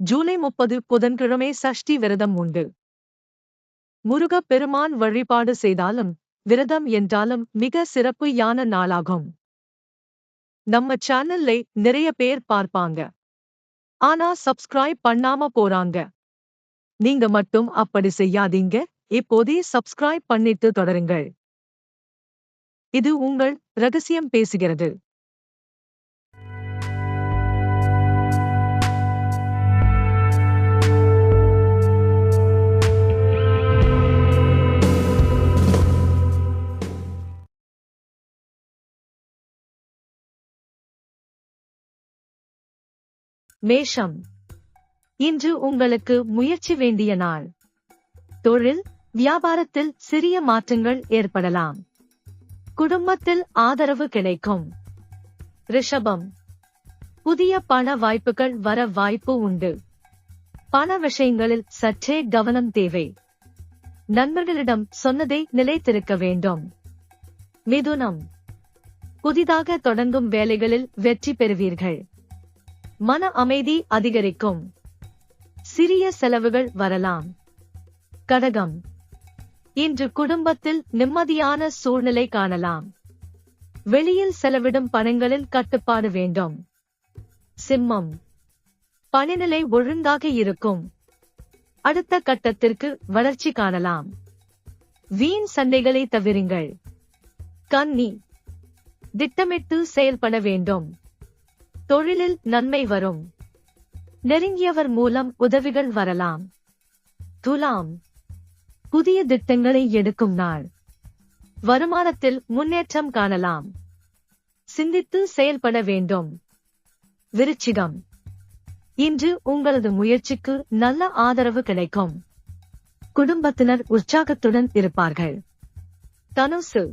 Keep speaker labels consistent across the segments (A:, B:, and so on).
A: ஜூலை முப்பது புதன்கிழமை சஷ்டி விரதம் உண்டு. முருகப் பெருமான் வழிபாடு செய்தாலும் விரதம் என்றாலும் மிக சிறப்பு யான நாளாகும். நம்ம சேனல்ல நிறைய பேர் பார்ப்பாங்க. ஆனா சப்ஸ்கிரைப் பண்ணாம போறாங்க. நீங்க மட்டும் அப்படி செய்யாதீங்க. இப்போதே சப்ஸ்கிரைப் பண்ணிட்டு தொடருங்கள். இது உங்கள் ரகசியம் பேசுகிறது. மேஷம். இன்று உங்களுக்கு முயற்சி வேண்டிய நாள். தொழில் வியாபாரத்தில் சிறிய மாற்றங்கள் ஏற்படலாம். குடும்பத்தில் ஆதரவு கிடைக்கும். ரிஷபம். புதிய பண வாய்ப்புகள் வர வாய்ப்பு உண்டு. பண விஷயங்களில் சற்றே கவனம் தேவை. நண்பர்களிடம் சொன்னதை நிலைத்திருக்க வேண்டும். மிதுனம். புதிதாக தொடங்கும் வேலைகளில் வெற்றி பெறுவீர்கள். மன அமைதி அதிகரிக்கும். சிறிய செலவுகள் வரலாம். கடகம். இன்று குடும்பத்தில் நிம்மதியான சூழ்நிலை காணலாம். வெளியில் செலவிடும் பணங்களில் கட்டுப்பாடு வேண்டும். சிம்மம். பணிநிலை ஒழுங்காக இருக்கும். அடுத்த கட்டத்திற்கு வளர்ச்சி காணலாம். வீண் சண்டைகளை தவிருங்கள். கன்னி. திட்டமிட்டு செயல்பட வேண்டும். தொழிலில் நன்மை வரும். நெருங்கியவர் மூலம் உதவிகள் வரலாம். துலாம். புதிய திட்டங்களை எடுக்கும் நாள். வருமானத்தில் முன்னேற்றம் காணலாம். சிந்தித்து செயல்பட வேண்டும். விருச்சிகம். இன்று உங்களது முயற்சிக்கு நல்ல ஆதரவு கிடைக்கும். குடும்பத்தினர் உற்சாகத்துடன் இருப்பார்கள். தனுசு.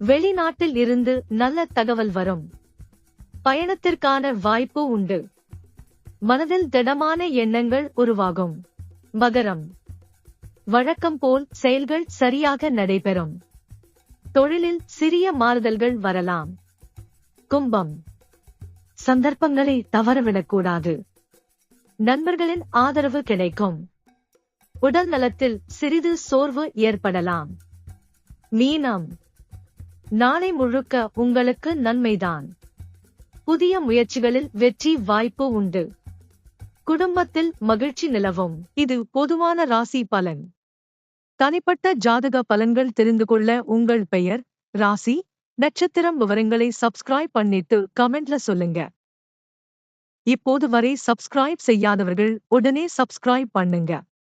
A: வெளிநாட்டில் இருந்து நல்ல தகவல் வரும். பயணத்திற்கான வாய்ப்பு உண்டு. மனதில் திடமான எண்ணங்கள் உருவாகும். மகரம். வழக்கம் போல் செயல்கள் சரியாக நடைபெறும். தொழிலில் சிறிய மாறுதல்கள் வரலாம். கும்பம். சந்தர்ப்பங்களை தவறவிடக்கூடாது. நண்பர்களின் ஆதரவு கிடைக்கும். உடல் நலத்தில் சிறிது சோர்வு ஏற்படலாம். மீனம். நாளை முழுக்க உங்களுக்கு நன்மைதான். புதிய முயற்சிகளில் வெற்றி வாய்ப்பு உண்டு. குடும்பத்தில் மகிழ்ச்சி நிலவும். இது பொதுவான ராசி பலன். தனிப்பட்ட ஜாதக பலன்கள் தெரிந்து கொள்ள உங்கள் பெயர் ராசி நட்சத்திரம் விவரங்களை சப்ஸ்கிரைப் பண்ணிட்டு கமெண்ட்ல சொல்லுங்க. இப்போது வரை சப்ஸ்கிரைப் செய்யாதவர்கள் உடனே சப்ஸ்கிரைப் பண்ணுங்க.